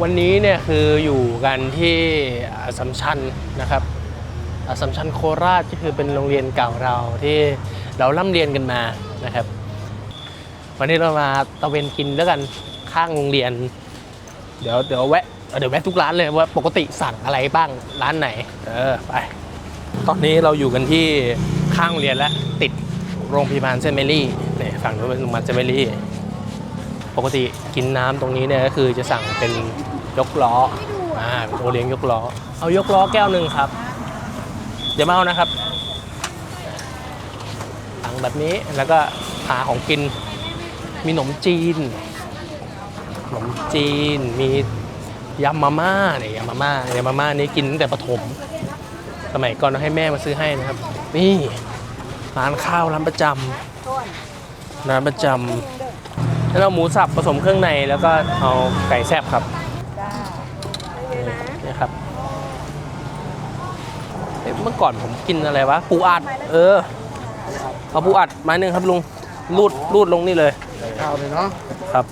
วันนี้เนี่ยคืออยู่กันที่อัสสัมชัญนะครับอัสสัมชัญโคราชก็คือเป็นโรงเรียนเก่าเราที่เราล่ำเรียนกันมานะครับ วันนี้เรามาตะเวนกินแล้วกันข้างโรงเรียน เดี๋ยวเดี๋ยวแวะเดี๋ยวแวะทุกร้านเลยว่าปกติสั่งอะไรบ้างร้านไหน เออไปตอนนี้เราอยู่กันที่ข้างโรงเรียนแล้วติดโรงพยาบาลเซนเมรี่เนี่ยฝั่งนู้นเป็นโรงพยาบาลเซนเมรี่ ปกติกินน้ำตรงนี้เนี่ยก็คือจะสั่งเป็นยกล้ออ่าเป็นโอเลี้ยงยกล้อ เอายกล้อแก้วหนึ่งครับ เดี๋ยวมาเอานะครับสั่งแบบนี้แล้วก็หาของกิน มีขนมจีนขนมจีน มียำมาม่าเนี่ยยำมาม่ายำมาม่านี้กินตั้งแต่ประถม สมัยก่อนเราให้แม่มาซื้อให้นะครับ นี่ร้านข้าวร้านประจำร้านประจำ แล้วเราหมูสับผสมเครื่องในแล้วก็เอาไก่แซ่บครับนี่ครับเอ๊ะเมื่อก่อนผมกินอะไรวะปูอัด เออ เอาปูอัดไม้หนึ่งครับลุงรูดรูดลงนี่เลยข้าวเลยเนาะครับ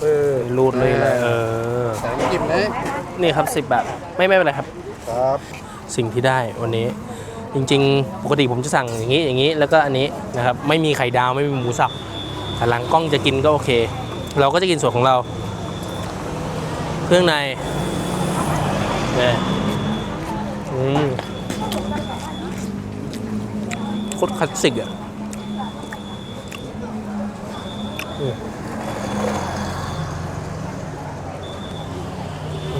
เออรูดเลยเลยเออใส่น้ำจิ้มเลยนี่ครับสิบแบบไม่ไม่เป็นไรครับครับ สิ่งที่ได้วันนี้ จริง ๆ ปกติผมจะสั่งอย่างนี้อย่างนี้แล้วก็อันนี้นะครับไม่มีไข่ดาวไม่มีหมูสับ แต่หลังกล้องจะกินก็โอเค เราก็จะกินส่วนของเรา เครื่องในเนี่ยอืมโคตรคลาสสิกอะอืม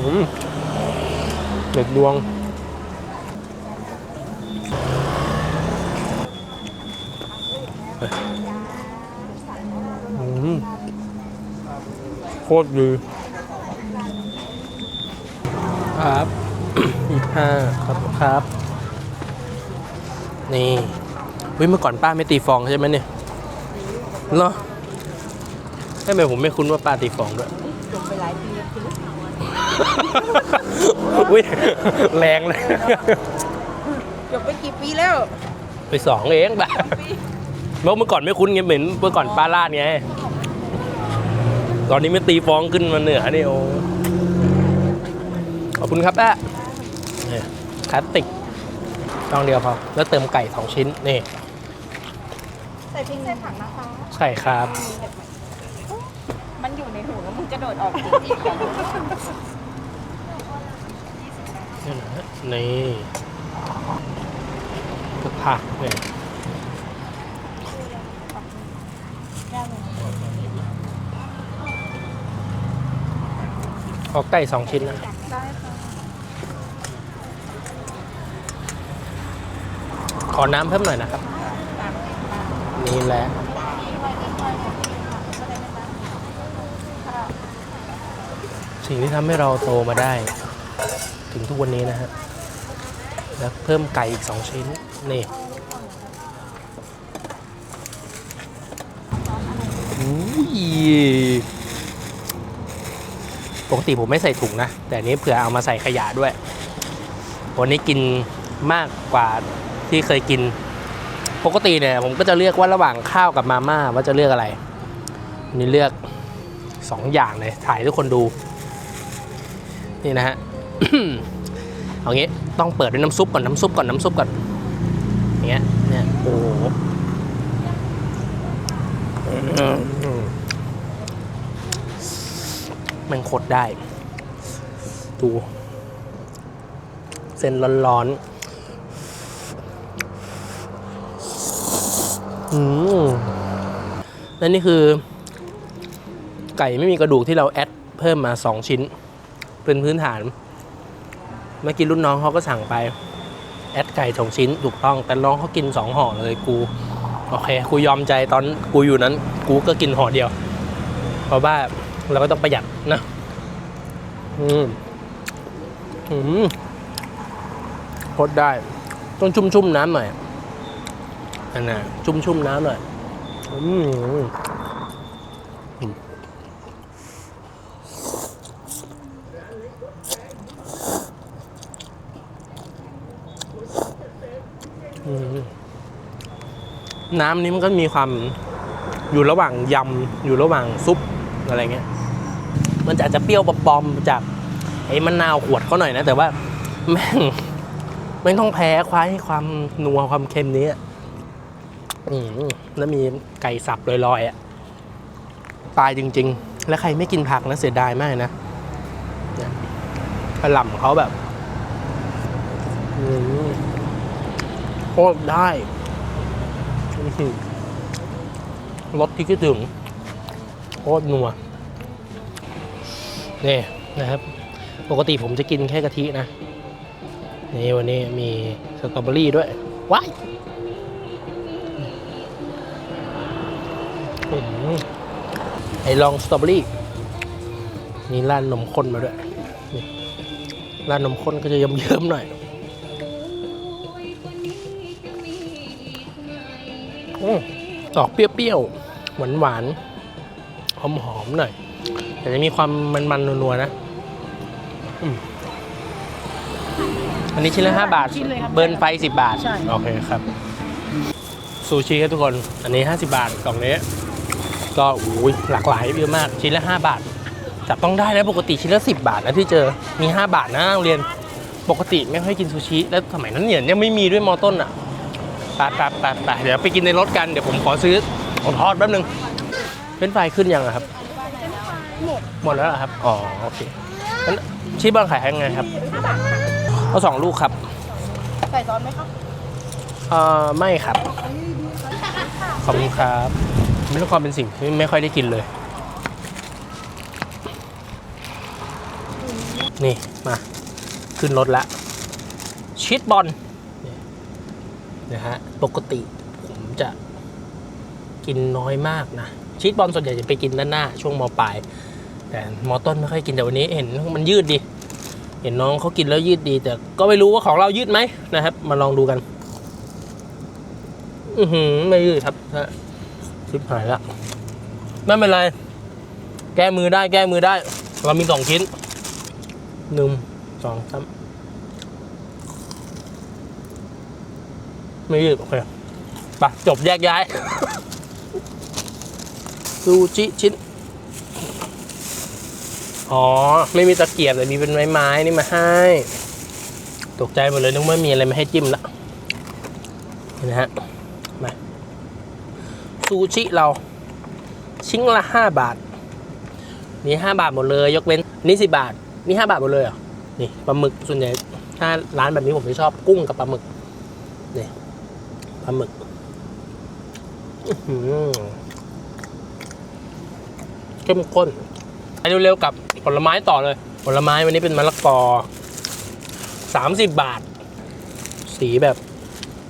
อืมเด็ดดวง โคตรดีครับยี่ห้าครับครับ นี่เฮ้ยเมื่อก่อนป้าไม่ตีฟองใช่ไหมเนี่ยเหรอทำไมผมไม่คุ้นว่าป้าตีฟองด้วยจบไปหลายปีแล้วคืออุ้ยแรงเลยจบไปกี่ปีแล้ว ไปสองเองบ้าเมื่อก่อนไม่คุ้นไงเหมือนเมื่อก่อนป้าลาดไง ตอนนี้ไม่ตีฟองขึ้นมาเหนือนี่โอ้ขอบคุณครับแอะนี่คลาสติกต้องเดียวพอ แล้วเติมไก่สองชิ้น นี่ ใส่พริกใส่ผักนะคะ ใช่ครับ มันอยู่ในหูแล้วมึงจะโดดออกจริงนี่นะนี่ก็ผักเนี่ย อไก่สองชิ้นนะขอน้ำเพิ่มหน่อยนะครับ นี่แหละสิ่งที่ทำให้เราโตมาได้ ถึงทุกวันนี้นะฮะแล้วเพิ่มไก่อีก2ชิ้น นี่อุ้ย ปกติผมไม่ใส่ถุงนะ แต่นี้เผื่อเอามาใส่ขยะด้วย วันนี้กินมากกว่าที่เคยกิน ปกติเนี่ยผมก็จะเลือกว่าระหว่างข้าวกับมาม่าว่าจะเลือกอะไรนนี้เลือกสองอย่างเลยถ่ายทุกคนดู นี่นะฮะเอางี้ต้องเปิดด้วยน้ำซุปก่อนน้ำซุปก่อนน้ำซุปก่อนอย่างเงี้ยเนี่ยโอ้ โหอืมมันขดได้ ดู เส้นร้อนๆอืมและนี่คือ ไก่ไม่มีกระดูกที่เราแอดเพิ่มมา2ชิ้น เป็นพื้นฐาน เมื่อกี้รุ่นน้องเขาก็สั่งไป แอดไก่สองชิ้นถูกต้อง แต่น้องเขากินสองห่อเลยกู โอเค กูยอมใจตอนกูอยู่นั้น กูก็กินห่อเดียว เพราะว่า เราก็ต้องประหยัดนะอืมอืมพดได้ ต้องชุ่มๆน้ำหน่อยอันน่ะชุ่มๆน้ำหน่อยอืมอืมน้ำนี้มันก็มีความอยู่ระหว่างยำอยู่ระหว่างซุปอะไรเงี้ย มันจะอาจจะเปรี้ยวปอมจากไอ้มะนาวขวดเขาหน่อยนะ แต่ว่าแม่งไม่ต้องแพ้ควายความนัวความเค็มนี้อืมแล้วมีไก่สับลอยๆอะตายจริง ๆ แล้วใครไม่กินผักนะเสียดายมากนะเนี่ยกระหล่ำเขาแบบอืมโคตรได้อือหือรสที่คิดถึงโคตรนัว นี่นะครับ ปกติผมจะกินแค่กะทินะ นี่วันนี้มีสตรอเบอรี่ด้วยว้ายไอ้ลองสตรอเบอรี่นี่ร้านนมข้นมาด้วยร้านนมข้นก็จะเยิ้มๆหน่อยอืมออกเปรี้ยวๆหวานๆหอมๆหน่อย แต่จะมีความมันๆนัวๆนะอืมอันนี้ชิ้นละ5บาท ชิ้นเลยครับเบิร์นไฟ10บาท ใช่ โอเคครับ ซูชิครับทุกคน อันนี้50บาทกล่องนี้ ก็อุ้ยหลากหลายเยอะมาก ชิ้นละ5บาท จับต้องได้นะปกติชิ้นละ10บาทนะที่เจอ มี5บาทนะโรงเรียน ปกติไม่ค่อยกินซูชิ แล้วสมัยนั้นเนี่ยยังไม่มีด้วยมอต้นอะไปไปไปไปเดี๋ยวไปกินในรถกัน เดี๋ยวผมขอซื้อของทอดแป๊บนึง เป็นไฟขึ้นยังอะครับ หมดหมดแล้วเหรอครับ อ๋อ โอเคงั้นชีสบอลขายยังไงครับเอาสองลูกครับใส่ซอสไหมครับเอ่อไม่ครับ ขอบคุณครับไม่ต้องความเป็นสิ่งที่ไม่ค่อยได้กินเลย นี่ มา ขึ้นรถละ ชีสบอลนี่นะฮะ ปกติผมจะกินน้อยมากนะ ชีสบอลส่วนใหญ่จะไปกินด้านหน้า ช่วงมปลาย แต่มอต้นไม่ค่อยกินแต่วันนี้เห็นมันยืดดี เห็นน้องเขากินแล้วยืดดี แต่ก็ไม่รู้ว่าของเรายืดไหมนะครับ มาลองดูกัน อือหือไม่ยืดครับชิบหายละไม่เป็นไร แก้มือได้แก้มือได้ เรามีสองชิ้นหนึ่งสองสามไม่ยืดโอเคไปจบแยกย้ายซูชิชิ้น อ๋อ ไม่มีตะเกียบแต่มีเป็นไม้ๆนี่มาให้ ตกใจหมดเลยนึกว่ามีอะไรมาให้จิ้มละเห็นไหมฮะ มาซูชิเรา ชิ้นละห้าบาท นี่ห้าบาทหมดเลย ยกเว้นนี่สิบาท นี่ห้าบาทหมดเลยเหรอ นี่ปลาหมึกส่วนใหญ่ถ้าร้านแบบนี้ผมจะชอบกุ้งกับปลาหมึก นี่ปลาหมึกอื้อหือเข้มข้น เร็วๆกับผลไม้ต่อเลย ผลไม้วันนี้เป็นมะละกอสามสิบบาท สีแบบ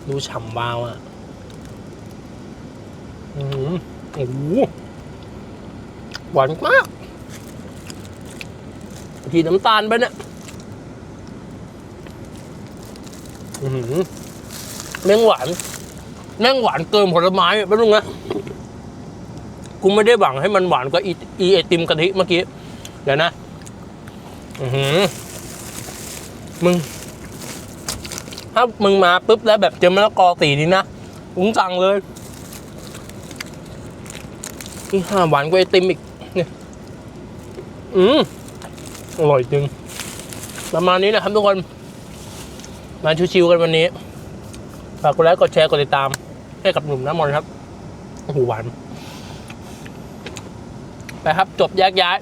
ดูฉ่ำวาวอะอืมโอ้โหหวานมากทีน้ำตาลไปเนี่ยอือหือแม่งหวาน แม่งหวานเกินผลไม้ไปบนึงนะ กูไม่ได้หวังให้มันหวานกว่าอีอีไอติมกะทิเมื่อกี้ เดี๋ยวนะ อือหือ มึง ถ้ามึงมาปุ๊บแล้วแบบเจอมะละกอสีนี้นะมึงสั่งเลยนี่ห้าหวานกว่าไอติมอีก เนี่ย อืมอร่อยจริง ประมาณนี้นะครับทุกคน มาชิวๆกันวันนี้ ฝากกดไลค์ กดแชร์ กดติดตาม ให้กับหนุ่มน้ำมนครับ โอ้โหหวาน ไปครับ จบแยกย้าย